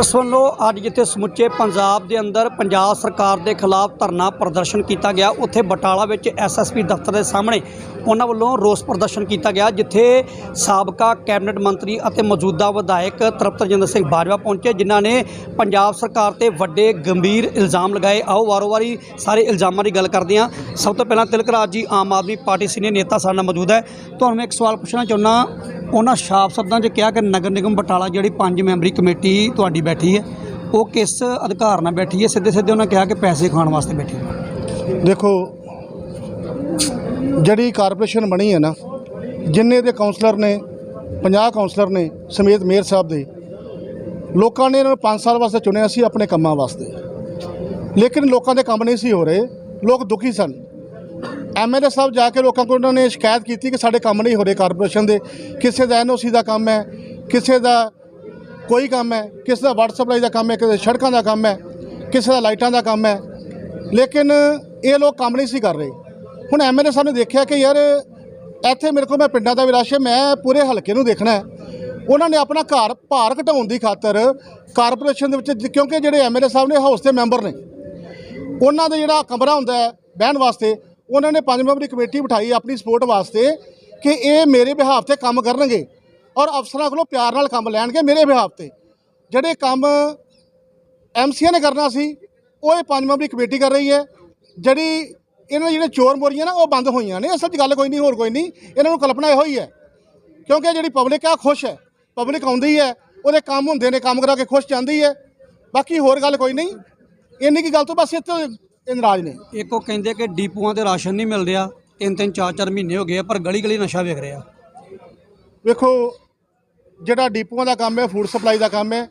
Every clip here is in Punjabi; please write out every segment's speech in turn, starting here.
ਇਸ ਵੱਲੋਂ ਅੱਜ ਜਿੱਥੇ ਸਮੁੱਚੇ ਪੰਜਾਬ ਦੇ ਅੰਦਰ ਪੰਜਾਬ ਸਰਕਾਰ ਦੇ ਖਿਲਾਫ ਧਰਨਾ ਪ੍ਰਦਰਸ਼ਨ ਕੀਤਾ ਗਿਆ, ਉੱਥੇ ਬਟਾਲਾ ਵਿੱਚ ਐਸਐਸਪੀ ਦਫ਼ਤਰ ਦੇ ਸਾਹਮਣੇ ਉਹਨਾਂ ਵੱਲੋਂ ਰੋਸ ਪ੍ਰਦਰਸ਼ਨ ਕੀਤਾ ਗਿਆ, ਜਿੱਥੇ ਸਾਬਕਾ ਕੈਬਨਿਟ ਮੰਤਰੀ ਅਤੇ ਮੌਜੂਦਾ ਵਿਧਾਇਕ ਤ੍ਰਿਪਤ ਰਜਿੰਦਰ ਸਿੰਘ ਬਾਜਵਾ ਪਹੁੰਚੇ, ਜਿਨ੍ਹਾਂ ਨੇ ਪੰਜਾਬ ਸਰਕਾਰ ਤੇ ਵੱਡੇ ਗੰਭੀਰ ਇਲਜ਼ਾਮ ਲਗਾਏ। ਆਓ, ਵਾਰੋ-ਵਾਰੀ ਸਾਰੇ ਇਲਜ਼ਾਮਾਂ ਦੀ ਗੱਲ ਕਰਦੇ ਹਾਂ। ਸਭ ਤੋਂ ਪਹਿਲਾਂ ਤਿਲਕ ਰਾਜ ਜੀ, ਆਮ ਆਦਮੀ ਪਾਰਟੀ ਸੀਨੀਅਰ ਨੇਤਾ ਸਾਡੇ ਨਾਲ ਮੌਜੂਦ ਹੈ। ਤੁਹਾਨੂੰ ਮੈਂ ਇੱਕ ਸਵਾਲ ਪੁੱਛਣਾ ਚਾਹੁੰਦਾ ਉਹਨਾਂ ਸ਼ਾਪ ਸ਼ਬਦਾਂ 'ਚ ਕਿਹਾ ਕਿ ਨਗਰ ਨਿਗਮ ਬਟਾਲਾ ਜਿਹੜੀ ਪੰਜ ਮੈਂਬਰੀ ਕਮੇਟੀ ਤੁਹਾਡੀ ਬੈਠੀ ਹੈ, ਉਹ ਕਿਸ ਅਧਿਕਾਰ ਨਾਲ ਬੈਠੀ ਹੈ? ਸਿੱਧੇ ਸਿੱਧੇ ਉਹਨਾਂ ਕਿਹਾ ਕਿ ਪੈਸੇ ਖਾਣ ਵਾਸਤੇ ਬੈਠੀ ਹੈ। ਦੇਖੋ, ਜਿਹੜੀ ਕਾਰਪੋਰੇਸ਼ਨ ਬਣੀ ਹੈ ਨਾ, ਜਿੰਨੇ ਦੇ ਕਾਉਂਸਲਰ ਨੇ 50 ਕਾਉਂਸਲਰ ਨੇ, ਸਮੇਤ ਮੇਅਰ ਸਾਹਿਬ ਦੇ, ਲੋਕਾਂ ਨੇ ਇਹਨਾਂ ਨੂੰ 5 ਸਾਲ ਵਾਸਤੇ ਚੁਣਿਆ ਸੀ ਆਪਣੇ ਕੰਮਾਂ ਵਾਸਤੇ। ਲੇਕਿਨ ਲੋਕਾਂ ਦੇ ਕੰਮ ਨਹੀਂ ਸੀ ਹੋ ਰਹੇ, ਲੋਕ ਦੁਖੀ ਸਨ। ਐਮਐਲਏ ਸਾਹਿਬ ਜਾ ਕੇ ਲੋਕਾਂ ਕੋਲ ਉਹਨਾਂ ਨੇ ਸ਼ਿਕਾਇਤ ਕੀਤੀ ਕਿ ਸਾਡੇ ਕੰਮ ਨਹੀਂ ਹੋ ਰਹੇ ਕਾਰਪੋਰੇਸ਼ਨ ਦੇ। ਕਿਸੇ ਦਾ ਐਨਓਸੀ ਦਾ ਕੰਮ ਹੈ, ਕਿਸੇ ਦਾ ਕੋਈ ਕੰਮ ਹੈ, ਕਿਸੇ ਦਾ ਵਾਟਰ ਸਪਲਾਈ ਦਾ ਕੰਮ ਹੈ, ਕਿਸੇ ਸੜਕਾਂ ਦਾ ਕੰਮ ਹੈ, ਕਿਸੇ ਦਾ ਲਾਈਟਾਂ ਦਾ ਕੰਮ ਹੈ। ਲੇਕਿਨ ਇਹ ਲੋਕ ਕੰਮ ਨਹੀਂ ਸੀ ਕਰ ਰਹੇ। ਹੁਣ ਐਮਐਲਏ ਸਾਹਿਬ ਨੇ ਦੇਖਿਆ ਕਿ ਯਾਰ ਇੱਥੇ ਮੇਰੇ ਕੋਲ ਮੈਂ ਪਿੰਡਾਂ ਦਾ ਵੀ ਰਸ਼ ਹੈ, ਮੈਂ ਪੂਰੇ ਹਲਕੇ ਨੂੰ ਦੇਖਣਾ ਹੈ। ਉਹਨਾਂ ਨੇ ਆਪਣਾ ਘਰ ਭਾਰ ਘਟਾਉਣ ਦੀ ਖਾਤਰ ਕਾਰਪੋਰੇਸ਼ਨ ਦੇ ਵਿੱਚ ਕਿਉਂਕਿ ਜਿਹੜੇ ਐਮਐਲਏ ਸਾਹਿਬ ਨੇ ਹਾਊਸ ਦੇ ਮੈਂਬਰ ਨੇ, ਉਹਨਾਂ ਦਾ ਜਿਹੜਾ ਕਮਰਾ ਹੁੰਦਾ ਹੈ ਬਹਿਣ ਵਾਸਤੇ ਉਹਨਾਂ ਨੇ ਪੰਜ ਮੈਂਬਰੀ ਕਮੇਟੀ ਬਿਠਾਈ ਆਪਣੀ ਸਪੋਰਟ ਵਾਸਤੇ ਕਿ ਇਹ ਮੇਰੇ ਬਿਹਾਫ ਤੇ ਕੰਮ ਕਰਨਗੇ ਔਰ ਅਫਸਰਾਂ ਕੋਲੋਂ ਪਿਆਰ ਨਾਲ ਕੰਮ ਲੈਣਗੇ ਮੇਰੇ ਬਿਹਾਫ ਤੇ। ਜਿਹੜੇ ਕੰਮ ਐਮਸੀਆ ਨੇ ਕਰਨਾ ਸੀ, ਉਹ ਇਹ ਪੰਜ ਮੈਂਬਰੀ ਕਮੇਟੀ ਕਰ ਰਹੀ ਹੈ। ਜਿਹੜੀ ਇਹਨਾਂ ਦੀ ਜਿਹੜੇ ਚੋਰ ਮੋਰੀਆਂ ਨਾ, ਉਹ ਬੰਦ ਹੋਈਆਂ ਨੇ। ਅਸਲ 'ਚ ਗੱਲ ਕੋਈ ਨਹੀਂ, ਹੋਰ ਕੋਈ ਨਹੀਂ। ਇਹਨਾਂ ਨੂੰ ਕਲਪਨਾ ਇਹੋ ਹੀ ਹੈ। ਕਿਉਂਕਿ ਜਿਹੜੀ ਪਬਲਿਕ ਆ, ਖੁਸ਼ ਹੈ। ਪਬਲਿਕ ਆਉਂਦੀ ਹੈ, ਉਹਦੇ ਕੰਮ ਹੁੰਦੇ ਨੇ, ਕੰਮ ਕਰਾ ਕੇ ਖੁਸ਼ ਜਾਂਦੀ ਹੈ। ਬਾਕੀ ਹੋਰ ਗੱਲ ਕੋਈ ਨਹੀਂ। ਇੰਨੀ ਕੀ ਗੱਲ ਤੋਂ ਬਸ ਇੱਥੇ ਇਹ ਨਾਰਾਜ਼ ਨੇ। ਇੱਕ ਉਹ ਕਹਿੰਦੇ ਕਿ ਡੀਪੂਆਂ ਤੇ ਰਾਸ਼ਨ ਨਹੀਂ ਮਿਲ ਰਿਹਾ ਤਿੰਨ ਤਿੰਨ ਚਾਰ ਚਾਰ ਮਹੀਨੇ ਹੋ ਗਏ ਆ, ਪਰ ਗਲੀ ਗਲੀ ਨਸ਼ਾ ਵੇਖ ਰਿਹਾ। ਵੇਖੋ ਜਿਹੜਾ ਡੀਪੂਆਂ ਦਾ ਕੰਮ ਹੈ ਫੂਡ ਸਪਲਾਈ ਦਾ ਕੰਮ ਹੈ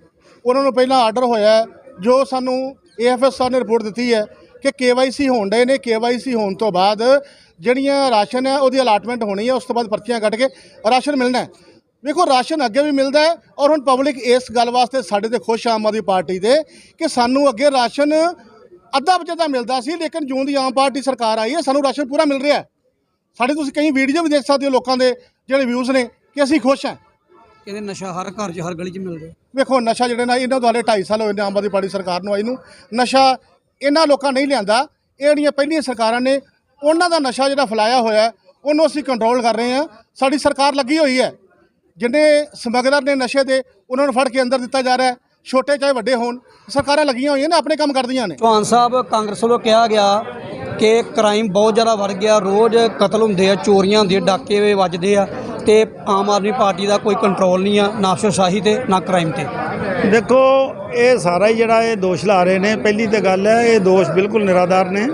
ਉਹਨਾਂ ਨੂੰ ਪਹਿਲਾਂ ਆਰਡਰ ਹੋਇਆ ਹੈ, ਜੋ ਸਾਨੂੰ ਏਐਫਐਸ ਸਾਹਿਬ ਨੇ ਰਿਪੋਰਟ ਦਿੱਤੀ ਹੈ ਕਿ ਕੇਵਾਈਸੀ ਹੋਣ ਡਏ ਨੇ। ਕੇਵਾਈਸੀ ਹੋਣ ਤੋਂ ਬਾਅਦ ਜਿਹੜੀਆਂ ਰਾਸ਼ਨ ਹੈ ਉਹਦੀ ਅਲਾਟਮੈਂਟ ਹੋਣੀ ਹੈ ਉਸ ਤੋਂ ਬਾਅਦ ਪਰਚੀਆਂ ਕੱਢ ਕੇ ਰਾਸ਼ਨ ਮਿਲਣਾ ਹੈ। ਵੇਖੋ ਰਾਸ਼ਨ ਅੱਗੇ ਵੀ ਮਿਲਦਾ ਹੈ ਔਰ ਹੁਣ ਪਬਲਿਕ ਇਸ ਗੱਲ ਵਾਸਤੇ ਸਾਡੇ ਤੇ ਖੁਸ਼ ਆ ਆਮ ਆਦਮੀ ਪਾਰਟੀ ਦੇ ਕਿ ਸਾਨੂੰ ਅੱਗੇ ਰਾਸ਼ਨ ਅੱਧਾ ਬਚੇ ਤਾਂ ਮਿਲਦਾ ਸੀ ਲੇਕਿਨ ਜੂਨ ਦੀ ਆਮ ਪਾਰਟੀ ਸਰਕਾਰ ਆਈ ਹੈ ਸਾਨੂੰ ਰਾਸ਼ਨ ਪੂਰਾ ਮਿਲ ਰਿਹਾ ਹੈ। ਸਾਡੇ ਤੁਸੀਂ ਕਈ ਵੀਡੀਓ ਵੀ ਦੇਖ ਸਕਦੇ ਹੋ ਲੋਕਾਂ ਦੇ ਜਿਹੜੇ ਵਿਊਜ਼ ਨੇ ਕਿ ਅਸੀਂ ਖੁਸ਼ ਹਾਂ। ਕਹਿੰਦੇ ਨਸ਼ਾ ਹਰ ਘਰ 'ਚ ਹਰ ਗਲੀ 'ਚ ਮਿਲ ਰਿਹਾ ਵੇਖੋ ਨਸ਼ਾ ਜਿਹੜੇ ਨਾ ਇਹਨਾਂ ਦੁਆਲੇ 2.5 ਸਾਲ ਹੋਏ ਨੇ ਆਮ ਆਦਮੀ ਪਾਰਟੀ ਸਰਕਾਰ ਨੂੰ ਆਈ ਨੂੰ। ਨਸ਼ਾ ਇਹਨਾਂ ਲੋਕਾਂ ਨਹੀਂ ਲਿਆਂਦਾ ਇਹ ਜਿਹੜੀਆਂ ਪਹਿਲੀਆਂ ਸਰਕਾਰਾਂ ਨੇ ਉਹਨਾਂ ਦਾ ਨਸ਼ਾ ਜਿਹੜਾ ਫੈਲਾਇਆ ਹੋਇਆ ਉਹਨੂੰ ਅਸੀਂ ਕੰਟਰੋਲ ਕਰ ਰਹੇ ਹਾਂ। ਸਾਡੀ ਸਰਕਾਰ ਲੱਗੀ ਹੋਈ ਹੈ। ਜਿੰਨੇ ਸਮਗਲਰ ਨੇ ਨਸ਼ੇ ਦੇ ਉਹਨਾਂ ਨੂੰ ਫੜ ਕੇ ਅੰਦਰ ਦਿੱਤਾ ਜਾ ਰਿਹਾ ਹੈ। ਛੋਟੇ ਚਾਹੇ ਵੱਡੇ ਹੋਣ ਸਰਕਾਰਾਂ ਲੱਗੀਆਂ ਹੋਈਆਂ ਨੇ ਆਪਣੇ ਕੰਮ ਕਰਦੀਆਂ ਨੇ। ਚੌਹਾਨ ਸਾਹਿਬ ਕਾਂਗਰਸ ਵੱਲੋਂ ਕਿਹਾ ਗਿਆ ਕਿ ਕ੍ਰਾਈਮ ਬਹੁਤ ਜ਼ਿਆਦਾ ਵੱਧ ਗਿਆ ਰੋਜ਼ ਕਤਲ ਹੁੰਦੇ ਆ ਚੋਰੀਆਂ ਹੁੰਦੀਆਂ ਡਾਕੇ ਵੇ ਵੱਜਦੇ ਆ ਤੇ ਆਮ ਆਦਮੀ ਪਾਰਟੀ ਦਾ ਕੋਈ ਕੰਟਰੋਲ ਨਹੀਂ ਆ ਨਾ ਅਫਸਰਸ਼ਾਹੀ ਤੇ ਨਾ ਕ੍ਰਾਈਮ ਤੇ। ਦੇਖੋ ਇਹ ਸਾਰਾ ਹੀ ਜਿਹੜਾ ਇਹ ਦੋਸ਼ ਲਾ ਰਹੇ ਨੇ ਪਹਿਲੀ ਤੇ ਗੱਲ ਹੈ ਇਹ ਦੋਸ਼ ਬਿਲਕੁਲ ਨਿਰਾਧਾਰ ਨੇ।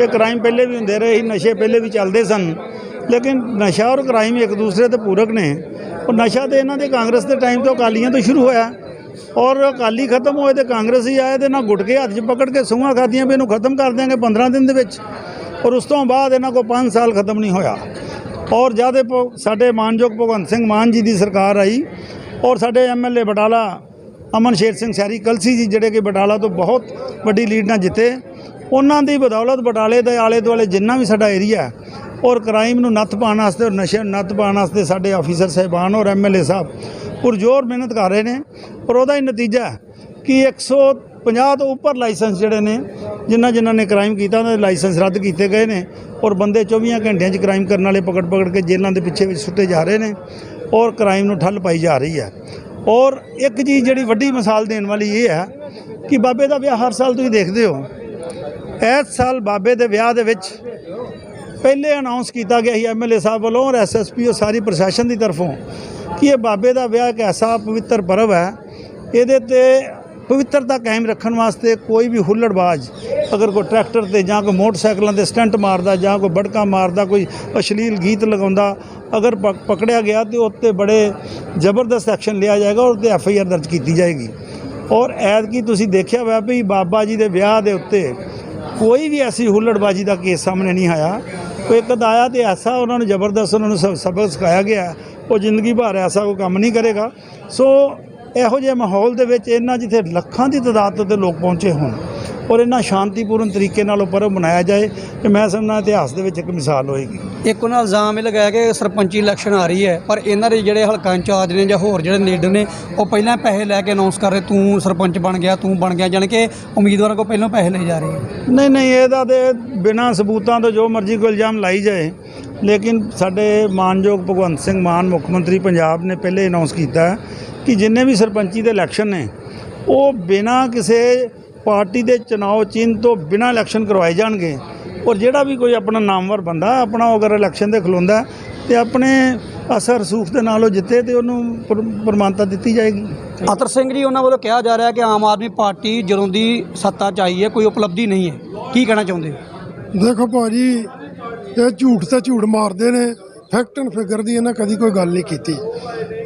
ਇਹ ਕ੍ਰਾਈਮ ਪਹਿਲੇ ਵੀ ਹੁੰਦੇ ਰਹੇ ਸੀ ਨਸ਼ੇ ਪਹਿਲੇ ਵੀ ਚੱਲਦੇ ਸਨ। ਲੇਕਿਨ ਨਸ਼ਾ ਔਰ ਕ੍ਰਾਈਮ ਇੱਕ ਦੂਸਰੇ ਦੇ ਪੂਰਕ ਨੇ। ਉਹ ਨਸ਼ਾ ਤੇ ਇਹਨਾਂ ਦੇ ਕਾਂਗਰਸ ਦੇ ਟਾਈਮ ਤੋਂ ਅਕਾਲੀਆਂ ਤੋਂ ਸ਼ੁਰੂ ਹੋਇਆ। ਔਰ ਅਕਾਲੀ ਖਤਮ ਹੋਏ ਤੇ ਕਾਂਗਰਸ ਹੀ ਆਏ ਤੇ ਨਾ ਗੁਟਕੇ ਹੱਥ 'ਚ ਪਕੜ ਕੇ ਸੂਹਾਂ ਖਾਦੀਆਂ ਵੀ ਇਹਨੂੰ ਖਤਮ ਕਰ ਦਿਆਂਗੇ 15 ਦਿਨ ਦੇ ਵਿੱਚ। ਔਰ ਉਸ ਤੋਂ ਬਾਅਦ ਇਹਨਾਂ ਕੋਲ 5 ਸਾਲ ਖਤਮ ਨਹੀਂ ਹੋਇਆ। ਔਰ ਜਦ ਇਹ ਸਾਡੇ ਮਾਨਯੋਗ ਭਗਵੰਤ ਸਿੰਘ ਮਾਨ ਜੀ ਦੀ ਸਰਕਾਰ ਆਈ। ਔਰ ਸਾਡੇ ਐਮਐਲਏ ਬਟਾਲਾ ਅਮਨ ਸ਼ੇਰ ਸਿੰਘ ਸੈਰੀ ਕਲਸੀ ਜੀ ਜਿਹੜੇ ਕਿ ਬਟਾਲਾ ਤੋਂ ਬਹੁਤ ਵੱਡੀ ਲੀਡ ਨਾਲ ਜਿੱਤੇ। ਉਹਨਾਂ ਦੀ ਬਦੌਲਤ ਬਟਾਲੇ ਦੇ ਆਲੇ ਦੁਆਲੇ ਜਿੰਨਾ ਵੀ ਸਾਡਾ ਏਰੀਆ ਔਰ ਕ੍ਰਾਈਮ ਨੂੰ ਨੱਥ ਪਾਉਣ ਵਾਸਤੇ ਔਰ ਨਸ਼ੇ ਨੂੰ ਨੱਥ ਪਾਉਣ ਵਾਸਤੇ ਸਾਡੇ ਆਫੀਸਰ ਸਹਿਬਾਨ ਔਰ ਐਮਐਲਏ ਸਾਹਿਬ ਪੁਰਜੋਰ ਮਿਹਨਤ ਕਰ ਰਹੇ ਨੇ ਔਰ ਉਹਦਾ ਹੀ ਨਤੀਜਾ ਹੈ ਕਿ 150 ਤੋਂ ਉੱਪਰ ਲਾਇਸੈਂਸ ਜਿਹੜੇ ਨੇ, ਜਿਨ੍ਹਾਂ ਜਿਨ੍ਹਾਂ ਨੇ ਕ੍ਰਾਈਮ ਕੀਤਾ, ਉਹਨਾਂ ਦੇ ਲਾਇਸੈਂਸ ਰੱਦ ਕੀਤੇ ਗਏ ਨੇ ਔਰ ਬੰਦੇ 24 ਘੰਟਿਆਂ 'ਚ ਕ੍ਰਾਈਮ ਕਰਨ ਵਾਲੇ ਪਕੜ ਪਕੜ ਕੇ ਜੇਲ੍ਹਾਂ ਦੇ ਪਿੱਛੇ ਵਿੱਚ ਸੁੱਟੇ ਜਾ ਰਹੇ ਨੇ ਔਰ ਕ੍ਰਾਈਮ ਨੂੰ ਠੱਲ ਪਾਈ ਜਾ ਰਹੀ ਹੈ। ਔਰ ਇੱਕ ਚੀਜ਼ ਜਿਹੜੀ ਵੱਡੀ ਮਿਸਾਲ ਦੇਣ ਵਾਲੀ ਇਹ ਹੈ ਕਿ ਬਾਬੇ ਦਾ ਵਿਆਹ ਹਰ ਸਾਲ ਤੁਸੀਂ ਦੇਖਦੇ ਹੋ। ਇਸ ਸਾਲ ਬਾਬੇ ਦੇ ਵਿਆਹ ਦੇ ਵਿੱਚ ਪਹਿਲੇ ਅਨਾਉਂਸ ਕੀਤਾ ਗਿਆ ਸੀ ਐਮਐਲਏ ਸਾਹਿਬ ਵੱਲੋਂ ਔਰ ਐਸਐਸਪੀ ਉਹ ਸਾਰੀ ਪ੍ਰਸ਼ਾਸਨ ਦੀ ਤਰਫੋਂ ਕਿ ਇਹ ਬਾਬੇ ਦਾ ਵਿਆਹ ਇੱਕ ਐਸਾ ਪਵਿੱਤਰ ਪਰਵ ਹੈ, ਇਹਦੇ ਤੇ ਪਵਿੱਤਰਤਾ ਕਾਇਮ ਰੱਖਣ ਵਾਸਤੇ ਕੋਈ ਵੀ ਹੁੱਲੜਬਾਜ਼ ਅਗਰ ਕੋਈ ਟਰੈਕਟਰ ਤੇ ਜਾਂ ਕੋਈ ਮੋਟਰਸਾਈਕਲਾਂ ਤੇ ਸਟੰਟ ਮਾਰਦਾ ਜਾਂ ਕੋਈ ਬੜਕਾ ਮਾਰਦਾ, ਕੋਈ ਅਸ਼ਲੀਲ ਗੀਤ ਲਗਾਉਂਦਾ, ਅਗਰ ਪਕ- ਪਕੜਿਆ ਗਿਆ ਤੇ ਉੱਤੇ ਬੜੇ ਜ਼ਬਰਦਸਤ ਐਕਸ਼ਨ ਲਿਆ ਜਾਏਗਾ, ਔਰ ਤੇ ਐਫ ਆਈ ਆਰ ਦਰਜ ਕੀਤੀ ਜਾਏਗੀ। ਔਰ ਐਤਕੀ ਤੁਸੀਂ ਦੇਖਿਆ ਹੋਇਆ ਵੀ ਬਾਬਾ ਜੀ ਦੇ ਵਿਆਹ ਦੇ ਉੱਤੇ ਕੋਈ ਵੀ ਐਸੀ ਹੁੱਲੜਬਾਜੀ ਦਾ ਕੇਸ ਸਾਹਮਣੇ ਨਹੀਂ ਆਇਆ। ਕੋਈ ਕਦ ਆਇਆ ਤੇ ਐਸਾ ਉਹਨਾਂ ਨੂੰ ਜ਼ਬਰਦਸਤ ਉਹਨਾਂ ਨੂੰ ਸ- ਸਬਕ ਸਿਖਾਇਆ ਗਿਆ ਉਹ ਜ਼ਿੰਦਗੀ ਭਰ ਐਸਾ ਕੋਈ ਕੰਮ ਨਹੀਂ ਕਰੇਗਾ। ਸੋ ਇਹੋ ਜਿਹੇ ਮਾਹੌਲ ਦੇ ਵਿੱਚ ਇਹਨਾਂ ਜਿੱਥੇ ਲੱਖਾਂ ਦੀ ਤਾਦਾਦ ਤੇ ਲੋਕ ਪਹੁੰਚੇ ਹੋਣ ਔਰ ਇਹਨਾਂ ਸ਼ਾਂਤੀਪੂਰਨ ਤਰੀਕੇ ਨਾਲ ਉਹ ਪਰਵ ਮਨਾਇਆ ਜਾਏ ਤੇ ਮੈਂ ਸਮਝਦਾ ਇਤਿਹਾਸ ਦੇ ਵਿੱਚ ਇੱਕ ਮਿਸਾਲ ਹੋਏਗੀ। ਇੱਕ ਉਹਨਾਂ ਇਲਜ਼ਾਮ ਇਹ ਲਗਾਇਆ ਕਿ ਸਰਪੰਚੀ ਇਲੈਕਸ਼ਨ ਆ ਰਹੀ ਹੈ ਪਰ ਇਹਨਾਂ ਦੇ ਜਿਹੜੇ ਹਲਕਾ ਇੰਚਾਰਜ ਨੇ ਜਾਂ ਹੋਰ ਜਿਹੜੇ ਲੀਡਰ ਨੇ ਉਹ ਪਹਿਲਾਂ ਪੈਸੇ ਲੈ ਕੇ ਅਨਾਉਂਸ ਕਰ ਰਹੇ ਤੂੰ ਸਰਪੰਚ ਬਣ ਗਿਆ ਤੂੰ ਬਣ ਗਿਆ। ਜਾਣੀ ਕਿ ਉਮੀਦਵਾਰਾਂ ਕੋਲ ਪਹਿਲਾਂ ਪੈਸੇ ਲਏ ਜਾ ਰਹੇ ਹੈ ਨਹੀਂ ਨਹੀਂ ਇਹਦਾ ਤੇ ਬਿਨਾਂ ਸਬੂਤਾਂ ਤੋਂ ਜੋ ਮਰਜ਼ੀ ਕੋਈ ਇਲਜ਼ਾਮ ਲਾਈ ਜਾਏ ਲੇਕਿਨ ਸਾਡੇ ਮਾਨਯੋਗ ਭਗਵੰਤ ਸਿੰਘ ਮਾਨ ਮੁੱਖ ਮੰਤਰੀ ਪੰਜਾਬ ਨੇ ਪਹਿਲੇ ਅਨਾਉਂਸ ਕੀਤਾ ਕਿ ਜਿੰਨੇ ਵੀ ਸਰਪੰਚੀ ਦੇ ਇਲੈਕਸ਼ਨ ਨੇ ਉਹ ਬਿਨਾਂ ਕਿਸੇ ਪਾਰਟੀ ਦੇ ਚੁਣਾਵ ਚਿੰਨ੍ਹ ਤੋਂ ਬਿਨਾਂ ਇਲੈਕਸ਼ਨ ਕਰਵਾਏ ਜਾਣਗੇ। ਔਰ ਜਿਹੜਾ ਵੀ ਕੋਈ ਆਪਣਾ ਨਾਮਵਰ ਬੰਦਾ ਆਪਣਾ ਉਹ ਅਗਰ ਇਲੈਕਸ਼ਨ ਦੇ ਖਲੋਂਦਾ ਤੇ ਆਪਣੇ ਅਸਰ ਰਸੂਖ ਦੇ ਨਾਲ ਉਹ ਜਿੱਤੇ ਤੇ ਉਹਨੂੰ ਪ੍ਰ- ਪ੍ਰਮਾਣਤਾ ਦਿੱਤੀ ਜਾਏਗੀ। ਅਤਰ ਸਿੰਘ ਜੀ ਉਹਨਾਂ ਵੱਲੋਂ ਕਿਹਾ ਜਾ ਰਿਹਾ ਕਿ ਆਮ ਆਦਮੀ ਪਾਰਟੀ ਜਦੋਂ ਦੀ ਸੱਤਾ 'ਚ ਆਈ ਹੈ ਕੋਈ ਉਪਲਬਧੀ ਨਹੀਂ ਹੈ। ਕੀ ਕਹਿਣਾ ਚਾਹੁੰਦੇ ਹੋ? ਦੇਖੋ ਭਾਜੀ ਇਹ ਝੂਠ ਤੇ ਝੂਠ ਮਾਰਦੇ ਨੇ ਫੈਕਟ ਐਂਡ ਫਿਗਰ ਦੀ ਇਹਨਾਂ ਕਦੀ ਕੋਈ ਗੱਲ ਨਹੀਂ ਕੀਤੀ।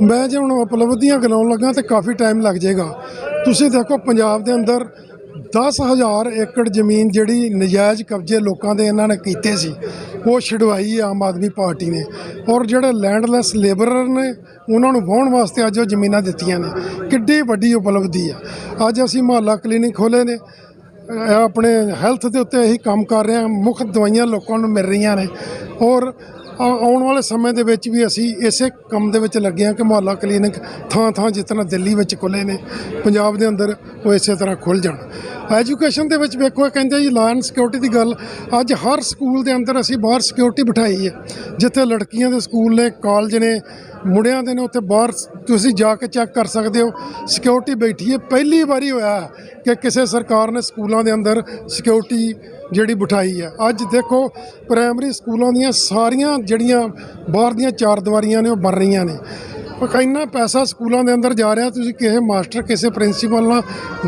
ਮੈਂ ਜੇ ਹੁਣ ਉਪਲਬਧੀਆਂ ਗਿਣਾਉਣ ਲੱਗਾ ਤੇ ਕਾਫੀ ਟਾਈਮ ਲੱਗ ਜਾਏਗਾ। ਤੁਸੀਂ ਦੇਖੋ ਪੰਜਾਬ ਦੇ ਅੰਦਰ 10000 ਏਕੜ ਜ਼ਮੀਨ ਜਿਹੜੀ ਨਜਾਇਜ਼ ਕਬਜ਼ੇ ਲੋਕਾਂ ਦੇ ਇਹਨਾਂ ਨੇ ਕੀਤੇ ਸੀ, ਉਹ ਛਡਵਾਈ ਆਮ ਆਦਮੀ ਪਾਰਟੀ ਨੇ। ਔਰ ਜਿਹੜੇ ਲੈਂਡਲੈਸ ਲੇਬਰਰ ਨੇ, ਉਹਨਾਂ ਨੂੰ ਵਾਹਣ ਵਾਸਤੇ ਅੱਜ ਉਹ ਜ਼ਮੀਨਾਂ ਦਿੱਤੀਆਂ ਨੇ। ਕਿੱਡੀ ਵੱਡੀ ਉਪਲਬਧੀ ਆ। ਅੱਜ ਅਸੀਂ ਮੁਹੱਲਾ ਕਲੀਨਿਕ ਖੋਲੇ ਨੇ। ਆਪਣੇ ਹੈਲਥ ਦੇ ਉੱਤੇ ਇਹੀ ਕੰਮ ਕਰ ਰਹੇ ਹਾਂ। ਮੁੱਖ ਦਵਾਈਆਂ ਲੋਕਾਂ ਨੂੰ ਮਿਲ ਰਹੀਆਂ ਨੇ। ਔਰ ਆਉਣ ਵਾਲੇ ਸਮੇਂ ਦੇ ਵਿੱਚ ਵੀ ਅਸੀਂ ਇਸੇ ਕੰਮ ਦੇ ਵਿੱਚ ਲੱਗੇ ਹਾਂ ਕਿ ਮੁਹੱਲਾ ਕਲੀਨਿਕ ਥਾਂ ਥਾਂ ਜਿਸ ਤਰ੍ਹਾਂ ਦਿੱਲੀ ਵਿੱਚ ਖੁੱਲੇ ਨੇ, ਪੰਜਾਬ ਦੇ ਅੰਦਰ ਉਹ ਇਸੇ ਤਰ੍ਹਾਂ ਖੁੱਲ ਜਾਣ। ਐਜੂਕੇਸ਼ਨ ਦੇ ਵਿੱਚ ਵੇਖੋ ਕਹਿੰਦੇ ਜੀ ਲਾਅ ਐਂਡ ਸਿਕਿਉਰਿਟੀ ਦੀ ਗੱਲ, ਅੱਜ ਹਰ ਸਕੂਲ ਦੇ ਅੰਦਰ ਅਸੀਂ ਬਾਹਰ ਸਿਕਿਉਰਿਟੀ ਬਿਠਾਈ ਹੈ। ਜਿੱਥੇ ਲੜਕੀਆਂ ਦੇ ਸਕੂਲ ਨੇ ਕਾਲਜ ਨੇ, ਮੁੰਡਿਆਂ ਦੇ ਨੇ, ਉੱਥੇ ਬਾਹਰ ਤੁਸੀਂ ਜਾ ਕੇ ਚੈੱਕ ਕਰ ਸਕਦੇ ਹੋ ਸਿਕਿਉਰਿਟੀ ਬੈਠੀ ਹੈ। ਪਹਿਲੀ ਵਾਰੀ ਹੋਇਆ ਕਿ ਕਿਸੇ ਸਰਕਾਰ ਨੇ ਸਕੂਲਾਂ ਦੇ ਅੰਦਰ ਸਿਕਿਉਰਿਟੀ ਜਿਹੜੀ ਬਿਠਾਈ ਹੈ ਅੱਜ ਦੇਖੋ ਪ੍ਰਾਇਮਰੀ ਸਕੂਲਾਂ ਦੀਆਂ ਸਾਰੀਆਂ ਜਿਹੜੀਆਂ ਬਾਹਰ ਦੀਆਂ ਚਾਰ ਦੀਵਾਰੀਆਂ ਨੇ, ਉਹ ਬਣ ਰਹੀਆਂ ਨੇ। ਇੰਨਾ ਪੈਸਾ ਸਕੂਲਾਂ ਦੇ ਅੰਦਰ ਜਾ ਰਿਹਾ ਤੁਸੀਂ ਕਿਸੇ ਮਾਸਟਰ ਕਿਸੇ ਪ੍ਰਿੰਸੀਪਲ ਨਾਲ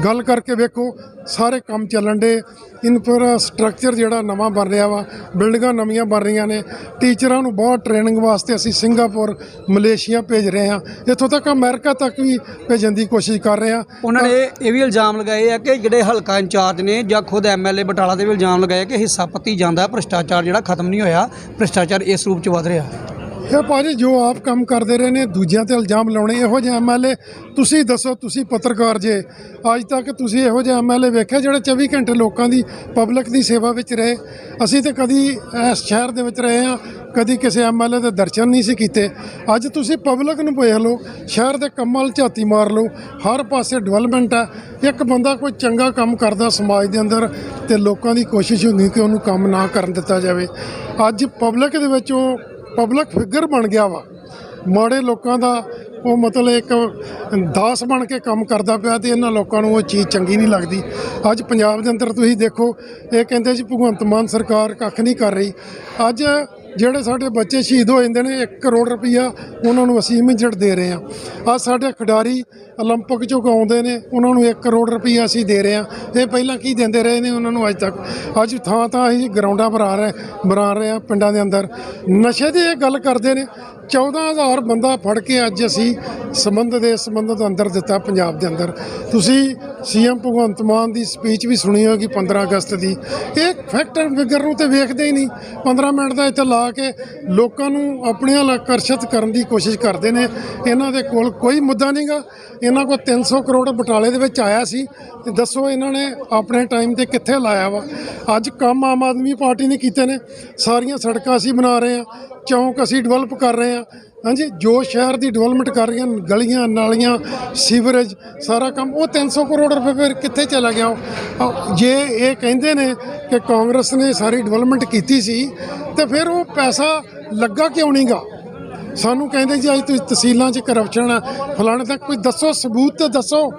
ਗੱਲ ਕਰਕੇ ਵੇਖੋ ਸਾਰੇ ਕੰਮ ਚੱਲਣ ਦੇ। ਇਨਫਰਾਸਟ੍ਰਕਚਰ ਜਿਹੜਾ ਨਵਾਂ ਬਣ ਰਿਹਾ ਵਾ ਬਿਲਡਿੰਗਾਂ ਨਵੀਆਂ ਬਣ ਰਹੀਆਂ ਨੇ। ਟੀਚਰਾਂ ਨੂੰ ਬਹੁਤ ਟ੍ਰੇਨਿੰਗ ਵਾਸਤੇ ਅਸੀਂ ਸਿੰਗਾਪੁਰ ਮਲੇਸ਼ੀਆ ਭੇਜ ਰਹੇ ਹਾਂ। ਇੱਥੋਂ ਤੱਕ ਅਮਰੀਕਾ ਤੱਕ ਵੀ ਭੇਜਣ ਦੀ ਕੋਸ਼ਿਸ਼ ਕਰ ਰਹੇ ਹਾਂ। ਉਹਨਾਂ ਨੇ ਇਹ ਵੀ ਇਲਜ਼ਾਮ ਲਗਾਏ ਆ ਕਿ ਜਿਹੜੇ ਹਲਕਾ ਇੰਚਾਰਜ ਨੇ ਜਾਂ ਖੁਦ ਐਮਐਲਏ ਬਟਾਲਾ ਦੇ ਵੀ ਇਲਜ਼ਾਮ ਲਗਾਏ ਕਿ ਹਿੱਸਾ ਪੱਤੀ ਜਾਂਦਾ ਭ੍ਰਿਸ਼ਟਾਚਾਰ ਜਿਹੜਾ ਖਤਮ ਨਹੀਂ ਹੋਇਆ ਭ੍ਰਿਸ਼ਟਾਚਾਰ ਇਸ ਰੂਪ 'ਚ ਵਧ ਰਿਹਾ। ਇਹ ਭਾਜੀ ਜੋ ਆਪ ਕੰਮ ਕਰਦੇ ਰਹੇ ਨੇ, ਦੂਜਿਆਂ ਤੇ ਇਲਜ਼ਾਮ ਲਾਉਣੇ, ਇਹੋ ਜਿਹੇ ਐਮਐਲਏ ਤੁਸੀਂ ਦੱਸੋ, ਤੁਸੀਂ ਪੱਤਰਕਾਰ ਜੇ। ਅੱਜ ਤੱਕ ਤੁਸੀਂ ਇਹੋ ਜਿਹੇ ਐਮਐਲਏ ਵੇਖਿਆ ਜਿਹੜੇ 24 ਘੰਟੇ ਲੋਕਾਂ ਦੀ, ਪਬਲਿਕ ਦੀ ਸੇਵਾ ਵਿੱਚ ਰਹੇ। ਅਸੀਂ ਤੇ ਕਦੀ ਇਸ ਸ਼ਹਿਰ ਦੇ ਵਿੱਚ ਰਹੇ ਹਾਂ, ਕਦੀ ਕਿਸੇ ਐਮਐਲਏ ਦੇ ਦਰਸ਼ਨ ਨਹੀਂ ਸੀ ਕੀਤੇ। ਅੱਜ ਤੁਸੀਂ ਪਬਲਿਕ ਨੂੰ ਵੇਖ ਲਓ, ਸ਼ਹਿਰ ਦੇ ਕੰਮਾਂ 'ਚ ਝਾਤੀ ਮਾਰ ਲਓ, ਹਰ ਪਾਸੇ ਡਿਵੈਲਪਮੈਂਟ ਹੈ। ਇੱਕ ਬੰਦਾ ਕੋਈ ਚੰਗਾ ਕੰਮ ਕਰਦਾ ਸਮਾਜ ਦੇ ਅੰਦਰ ਤੇ ਲੋਕਾਂ ਦੀ ਕੋਸ਼ਿਸ਼ ਹੁੰਦੀ ਕਿ ਉਹਨੂੰ ਕੰਮ ਨਾ ਕਰਨ ਦਿੱਤਾ ਜਾਵੇ। ਅੱਜ ਪਬਲਿਕ ਦੇ ਵਿੱਚ ਉਹ ਪਬਲਿਕ ਫਿਗਰ ਬਣ ਗਿਆ ਵਾ। ਮਾੜੇ ਲੋਕਾਂ ਦਾ ਉਹ ਮਤਲਬ ਇੱਕ ਦਾਸ ਬਣ ਕੇ ਕੰਮ ਕਰਦਾ ਪਿਆ ਤੇ ਇਹਨਾਂ ਲੋਕਾਂ ਨੂੰ ਉਹ ਚੀਜ਼ ਚੰਗੀ ਨਹੀਂ ਲੱਗਦੀ। ਅੱਜ ਪੰਜਾਬ ਦੇ ਅੰਦਰ ਤੁਸੀਂ ਦੇਖੋ, ਇਹ ਕਹਿੰਦੇ ਜੀ ਭਗਵੰਤ ਮਾਨ ਸਰਕਾਰ ਕੱਖ ਨਹੀਂ ਕਰ ਰਹੀ। ਅੱਜ ਜਿਹੜੇ ਸਾਡੇ ਬੱਚੇ ਸ਼ਹੀਦ ਹੋ ਜਾਂਦੇ ਨੇ 1 ਕਰੋੜ ਰੁਪਈਆ ਉਹਨਾਂ ਨੂੰ ਅਸੀਂ ਇਮੀਡੀਏਟ ਦੇ ਰਹੇ ਹਾਂ। ਅੱਜ ਸਾਡੇ ਖਿਡਾਰੀ 올림픽 ਚੋਂ ਆਉਂਦੇ ਨੇ ਉਹਨਾਂ ਨੂੰ 1 ਕਰੋੜ ਰੁਪਈਆ ਅਸੀਂ ਦੇ ਰਹੇ ਹਾਂ ਇਹ ਪਹਿਲਾਂ ਕੀ ਦਿੰਦੇ ਰਹੇ ਨੇ ਉਹਨਾਂ ਨੂੰ ਅੱਜ ਤੱਕ ਅੱਜ ਥਾਂ ਥਾਂ ਅਸੀਂ ਗਰਾਊਂਡਾਂ ਬਣਾ ਰਹੇ ਬਣਾ ਰਹੇ ਹਾਂ ਪਿੰਡਾਂ ਦੇ ਅੰਦਰ ਨਸ਼ੇ ਦੀ ਇਹ ਗੱਲ ਕਰਦੇ ਨੇ 14000 ਬੰਦਾ ਫੜ ਕੇ ਅੱਜ ਅਸੀਂ ਸੰਬੰਧ ਦੇ ਸੰਬੰਧਤ ਅੰਦਰ ਦਿੱਤਾ ਪੰਜਾਬ ਦੇ ਅੰਦਰ ਤੁਸੀਂ ਸੀਐਮ ਭਗਵੰਤ ਮਾਨ ਦੀ ਸਪੀਚ ਵੀ ਸੁਣੀ ਹੋਗੀ 15 ਅਗਸਤ ਦੀ ਇਹ ਫੈਕਟ ਐਂਡ ਫਿਗਰ ਨੂੰ ਤੇ ਵੇਖਦੇ ਹੀ ਨਹੀਂ 15 ਮਿੰਟ ਦਾ ਇੱਥੇ ਲਾ ਕੇ ਲੋਕਾਂ ਨੂੰ ਆਪਣੇ ਵੱਲ ਆਕਰਸ਼ਿਤ ਕਰਨ ਦੀ ਕੋਸ਼ਿਸ਼ ਕਰਦੇ ਨੇ ਇਹਨਾਂ ਦੇ ਕੋਲ ਕੋਈ ਮੁੱਦਾ ਨਹੀਂਗਾ ਇਹਨਾਂ ਕੋਲ 300 ਕਰੋੜ ਬਟਾਲੇ ਦੇ ਵਿੱਚ ਆਇਆ ਸੀ ਤੇ ਦੱਸੋ ਇਹਨਾਂ ਨੇ ਆਪਣੇ ਟਾਈਮ ਤੇ ਕਿੱਥੇ ਲਾਇਆ ਵਾ? ਅੱਜ ਕੰਮ ਆਮ ਆਦਮੀ ਪਾਰਟੀ ਨੇ ਕੀਤੇ ਨੇ। ਸਾਰੀਆਂ ਸੜਕਾਂ ਅਸੀਂ ਬਣਾ ਰਹੇ ਹਾਂ, ਚੌਂਕ ਅਸੀਂ ਡਿਵੈਲਪ ਕਰ ਰਹੇ ਹਾਂ। ਹਾਂਜੀ, ਜੋ ਸ਼ਹਿਰ ਦੀ ਡਿਵੈਲਪਮੈਂਟ ਕਰ ਰਹੀਆਂ ਗਲੀਆਂ, ਨਾਲੀਆਂ ਸੀਵਰੇਜ ਸਾਰਾ ਕੰਮ, ਉਹ 300 ਕਰੋੜ ਰੁਪਏ ਫਿਰ ਕਿੱਥੇ ਚਲਾ ਗਿਆ? ਉਹ? ਜੇ ਇਹ ਕਹਿੰਦੇ ਨੇ ਕਿ ਕਾਂਗਰਸ ਨੇ ਸਾਰੀ ਡਿਵੈਲਪਮੈਂਟ ਕੀਤੀ ਸੀ, ਤੇ ਫਿਰ ਉਹ ਪੈਸਾ ਲੱਗਾ ਕਿਉਂ ਨਹੀਂਗਾ ਸਾਨੂੰ ਕਹਿੰਦੇ ਜੀ, ਅੱਜ ਤੁਸੀਂ ਤਹਿਸੀਲਾਂ 'ਚ ਕਰਪਸ਼ਨ ਆ। ਫਲਾਣੇ ਤੱਕ ਕੋਈ ਦੱਸੋ, ਸਬੂਤ ਤੇ ਦੱਸੋ।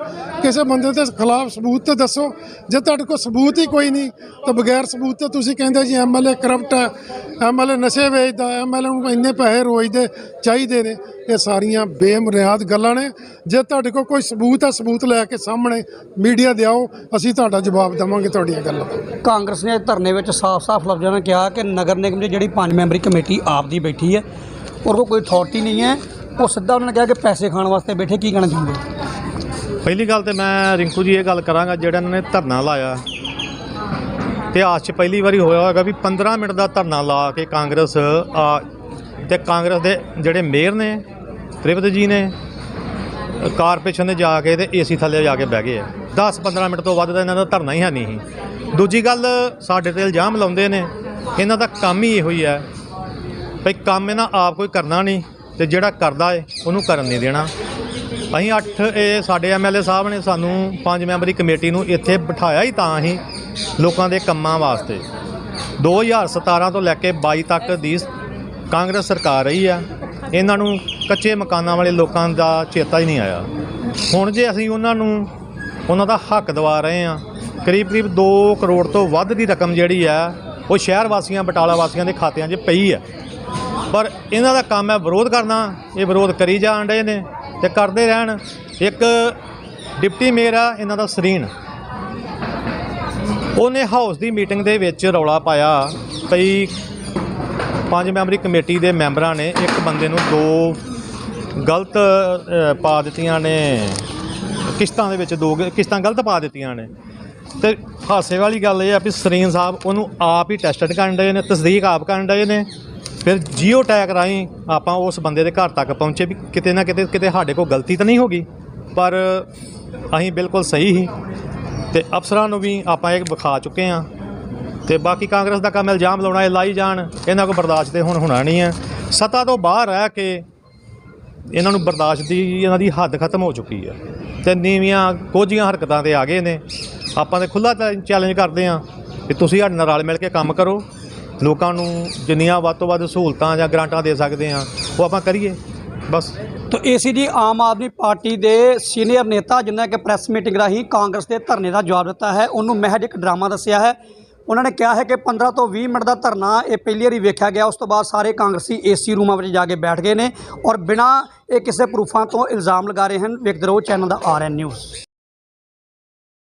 ਕਿਸੇ ਬੰਦੇ ਦੇ ਖਿਲਾਫ ਸਬੂਤ ਤੇ ਦੱਸੋ। ਜੇ ਤੁਹਾਡੇ ਕੋਲ ਸਬੂਤ ਹੀ ਕੋਈ ਨਹੀਂ, ਤਾਂ ਬਗੈਰ ਸਬੂਤ ਤੇ ਤੁਸੀਂ ਕਹਿੰਦੇ ਜੀ ਐਮਐਲਏ ਕਰਪਟ ਹੈ ਐਮਐਲਏ ਨਸ਼ੇ ਵੇਚਦਾ ਐਮਐਲਏ ਨੂੰ ਇੰਨੇ ਪੈਸੇ ਰੋਜ਼ ਦੇ ਚਾਹੀਦੇ ਨੇ। ਇਹ ਸਾਰੀਆਂ ਬੇਮਰਿਆਦ ਗੱਲਾਂ ਨੇ। ਜੇ ਤੁਹਾਡੇ ਕੋਲ ਕੋਈ ਸਬੂਤ ਹੈ ਸਬੂਤ ਲੈ ਕੇ ਸਾਹਮਣੇ ਮੀਡੀਆ ਦੇ ਆਓ, ਅਸੀਂ ਤੁਹਾਡਾ ਜਵਾਬ ਦੇਵਾਂਗੇ ਤੁਹਾਡੀਆਂ ਗੱਲਾਂ ਕਾਂਗਰਸ ਨੇ ਧਰਨੇ ਵਿੱਚ ਸਾਫ਼-ਸਾਫ਼ ਲਫ਼ਜ਼ਾਂ ਨਾਲ ਕਿਹਾ ਕਿ ਨਗਰ ਨਿਗਮ ਦੀ ਜਿਹੜੀ ਪੰਜ ਮੈਂਬਰੀ ਕਮੇਟੀ ਆਪ ਦੀ ਬੈਠੀ ਹੈ ਔਰ ਕੋਲ ਕੋਈ ਅਥਾਰਟੀ ਨਹੀਂ ਹੈ। ਉਹ ਸਿੱਧਾ ਉਹਨਾਂ ਨੇ ਕਿਹਾ ਕਿ ਪੈਸੇ ਖਾਣ ਵਾਸਤੇ ਬੈਠੇ, ਕੀ ਕਹਿਣਾ ਚਾਹੁੰਦੇ? ਪਹਿਲੀ ਗੱਲ ਤੇ ਮੈਂ ਰਿੰਕੂ ਜੀ ਇਹ ਗੱਲ ਕਰਾਂਗਾ, ਜਿਹੜਾ ਇਹਨਾਂ ਨੇ ਧਰਨਾ ਲਾਇਆ। ਇਤਿਹਾਸ 'ਚ ਪਹਿਲੀ ਵਾਰੀ ਹੋਇਆ ਹੋਵੇਗਾ ਵੀ 15 ਮਿੰਟ ਦਾ ਧਰਨਾ ਲਾ ਕੇ ਕਾਂਗਰਸ, ਆ, ਤੇ ਕਾਂਗਰਸ ਦੇ ਜਿਹੜੇ ਮੇਅਰ ਨੇ, ਤ੍ਰਿਪਤ ਜੀ ਨੇ, ਕਾਰਪੋਰੇਸ਼ਨ ਦੇ ਜਾ ਕੇ ਤੇ ਏਸੀ ਥੱਲੇ ਜਾ ਕੇ ਬਹਿ ਗਏ ਆ। 10 15 ਮਿੰਟ ਤੋਂ ਵੱਧ ਦਾ ਇਹਨਾਂ ਦਾ ਧਰਨਾ ਹੀ ਹੈ ਨਹੀਂ। ਸੀ ਦੂਜੀ ਗੱਲ, ਸਾਡੇ ਤੇ ਇਲਜ਼ਾਮ ਲਾਉਂਦੇ ਨੇ, ਇਹਨਾਂ ਦਾ ਕੰਮ ਹੀ ਇਹੋ ਹੀ ਹੈ ਭਈ ਕੰਮ ਇਹਨਾਂ ਆਪ ਕੋਈ ਕਰਨਾ ਨਹੀਂ ਤੇ ਜਿਹੜਾ ਕਰਦਾ ਏ, ਉਹਨੂੰ ਕਰਨ ਨਹੀਂ ਦੇਣਾ। ਅਸੀਂ ਅੱਠ ਇਹ ਸਾਡੇ ਐਮਐਲਏ ਸਾਹਿਬ ਨੇ ਸਾਨੂੰ ਪੰਜ ਮੈਂਬਰੀ ਕਮੇਟੀ ਨੂੰ ਇੱਥੇ ਬਿਠਾਇਆ ਹੀ ਤਾਂ ਹੀ ਲੋਕਾਂ ਦੇ ਕੰਮਾਂ ਵਾਸਤੇ। 2017 ਤੋਂ ਲੈ ਕੇ 22 ਤੱਕ ਦੀ ਕਾਂਗਰਸ ਸਰਕਾਰ ਰਹੀ ਆ। ਇਹਨਾਂ ਨੂੰ ਕੱਚੇ ਮਕਾਨਾਂ ਵਾਲੇ ਲੋਕਾਂ ਦਾ ਚੇਤਾ ਹੀ ਨਹੀਂ ਆਇਆ। ਹੁਣ ਜੇ ਅਸੀਂ ਉਹਨਾਂ ਨੂੰ, ਉਹਨਾਂ ਦਾ ਹੱਕ ਦਵਾ ਰਹੇ ਆ ਕਰੀਬ ਕਰੀਬ 2 ਕਰੋੜ ਤੋਂ ਵੱਧ ਦੀ ਰਕਮ ਜਿਹੜੀ ਆ, ਉਹ ਸ਼ਹਿਰ ਵਾਸੀਆਂ, ਬਟਾਲਾ ਵਾਸੀਆਂ ਦੇ ਖਾਤਿਆਂ 'ਚ ਪਈ ਆ। ਪਰ ਇਹਨਾਂ ਦਾ ਕੰਮ ਹੈ ਵਿਰੋਧ ਕਰਨਾ ਇਹ ਵਿਰੋਧ ਕਰੀ ਜਾਣ ਰਹੇ ਨੇ ਤੇ ਕਰਦੇ ਰਹਿਣ। ਇੱਕ ਡਿਪਟੀ ਮੇਅਰ ਆ, ਇਹਨਾਂ ਦਾ ਸਰੀਨ। ਉਹਨੇ ਹਾਊਸ ਦੀ ਮੀਟਿੰਗ ਦੇ ਵਿੱਚ ਰੌਲਾ ਪਾਇਆ। ਕਈ ਪੰਜ ਮੈਂਬਰੀ ਕਮੇਟੀ ਦੇ ਮੈਂਬਰਾਂ ਨੇ ਇੱਕ ਬੰਦੇ ਨੂੰ ਦੋ ਗਲਤ ਪਾ ਦਿੱਤੀਆਂ ਨੇ। ਕਿਸ਼ਤਾਂ ਦੇ ਵਿੱਚ ਦੋ ਕਿਸ਼ਤਾਂ ਗਲਤ ਪਾ ਦਿੱਤੀਆਂ ਨੇ। ਤੇ ਹਾਸੇ ਵਾਲੀ ਗੱਲ ਇਹ ਆ ਵੀ ਸਰੀਨ ਸਾਹਿਬ ਉਹਨੂੰ ਆਪ ਹੀ ਟੈਸਟਡ ਕਰਨ ਡਏ ਨੇ, ਤਸਦੀਕ ਆਪ ਕਰਨ ਡਏ ਨੇ। ਫਿਰ ਜੀਓ ਟੈਗ ਰਾਹੀਂ ਆਪਾਂ ਉਸ ਬੰਦੇ ਦੇ ਘਰ ਤੱਕ ਪਹੁੰਚੇ ਵੀ ਕਿਤੇ ਨਾ ਕਿਤੇ ਕਿਤੇ ਸਾਡੇ ਕੋਲ ਗਲਤੀ ਤਾਂ ਨਹੀਂ ਹੋ ਗਈ, ਪਰ ਅਸੀਂ ਬਿਲਕੁਲ ਸਹੀ ਹੀ ਤੇ ਅਫਸਰਾਂ ਨੂੰ ਵੀ ਆਪਾਂ ਇਹ ਵਿਖਾ ਚੁੱਕੇ ਹਾਂ। ਤੇ ਬਾਕੀ ਕਾਂਗਰਸ ਦਾ ਕੰਮ ਇਲਜ਼ਾਮ ਲਾਉਣਾ, ਇਹ ਲਾਈ ਜਾਣ, ਇਹਨਾਂ ਕੋਲ ਬਰਦਾਸ਼ਤ ਤੇ ਹੁਣ ਹੋਣਾ ਨਹੀਂ ਹੈ। ਸੱਤਾ ਤੋਂ ਬਾਹਰ ਰਹਿ ਕੇ ਇਹਨਾਂ ਨੂੰ ਬਰਦਾਸ਼ਤ ਦੀ, ਇਹਨਾਂ ਦੀ ਹੱਦ ਖਤਮ ਹੋ ਚੁੱਕੀ ਹੈ। ਤੇ ਨੀਵੀਆਂ, ਕੋਝੀਆਂ ਹਰਕਤਾਂ ਤੇ ਆ ਗਏ ਨੇ। ਆਪਾਂ ਤੇ ਖੁੱਲਾ ਚੈਲੰਜ ਕਰਦੇ ਹਾਂ ਕਿ ਤੁਸੀਂ ਸਾਡੇ ਨਾਲ ਰਲ ਮਿਲ ਕੇ ਕੰਮ ਕਰੋ। ਲੋਕਾਂ ਨੂੰ ਜਿੰਨੀਆਂ ਵੱਧ ਤੋਂ ਵੱਧ ਸਹੂਲਤਾਂ ਜਾਂ ਗ੍ਰਾਂਟਾਂ ਦੇ ਸਕਦੇ ਹਾਂ, ਉਹ ਆਪਾਂ ਕਰੀਏ, ਬਸ। ਤਾਂ ਤੋ ਸੀ ਜੀ ਆਮ ਆਦਮੀ ਪਾਰਟੀ ਦੇ ਸੀਨੀਅਰ ਨੇਤਾ ਜਿਨ੍ਹਾਂ ਕਿ ਪ੍ਰੈਸ ਮੀਟਿੰਗ ਰਾਹੀਂ ਕਾਂਗਰਸ ਦੇ ਧਰਨੇ ਦਾ ਜਵਾਬ ਦਿੱਤਾ ਹੈ, ਉਹਨੂੰ ਮਹਿਜ ਇੱਕ ਡਰਾਮਾ ਦੱਸਿਆ ਹੈ। ਉਹਨਾਂ ਨੇ ਕਿਹਾ ਹੈ ਕਿ 15 ਤੋਂ 20 ਮਿੰਟ ਦਾ ਧਰਨਾ ਇਹ ਪਹਿਲੀ ਵਾਰੀ ਵੇਖਿਆ ਗਿਆ, ਉਸ ਤੋਂ ਬਾਅਦ ਸਾਰੇ ਕਾਂਗਰਸੀ ਏਸੀ ਰੂਮਾਂ ਵਿੱਚ ਜਾ ਕੇ ਬੈਠ ਗਏ ਨੇ ਔਰ ਬਿਨਾਂ ਇਹ ਕਿਸੇ ਪ੍ਰੂਫਾਂ ਤੋਂ ਇਲਜ਼ਾਮ ਲਗਾ ਰਹੇ ਹਨ। ਵੇਖਦੇ ਰਹੋ, ਚੈਨਲ ਦਾ ਆਰਐਨ ਨਿਊਜ਼।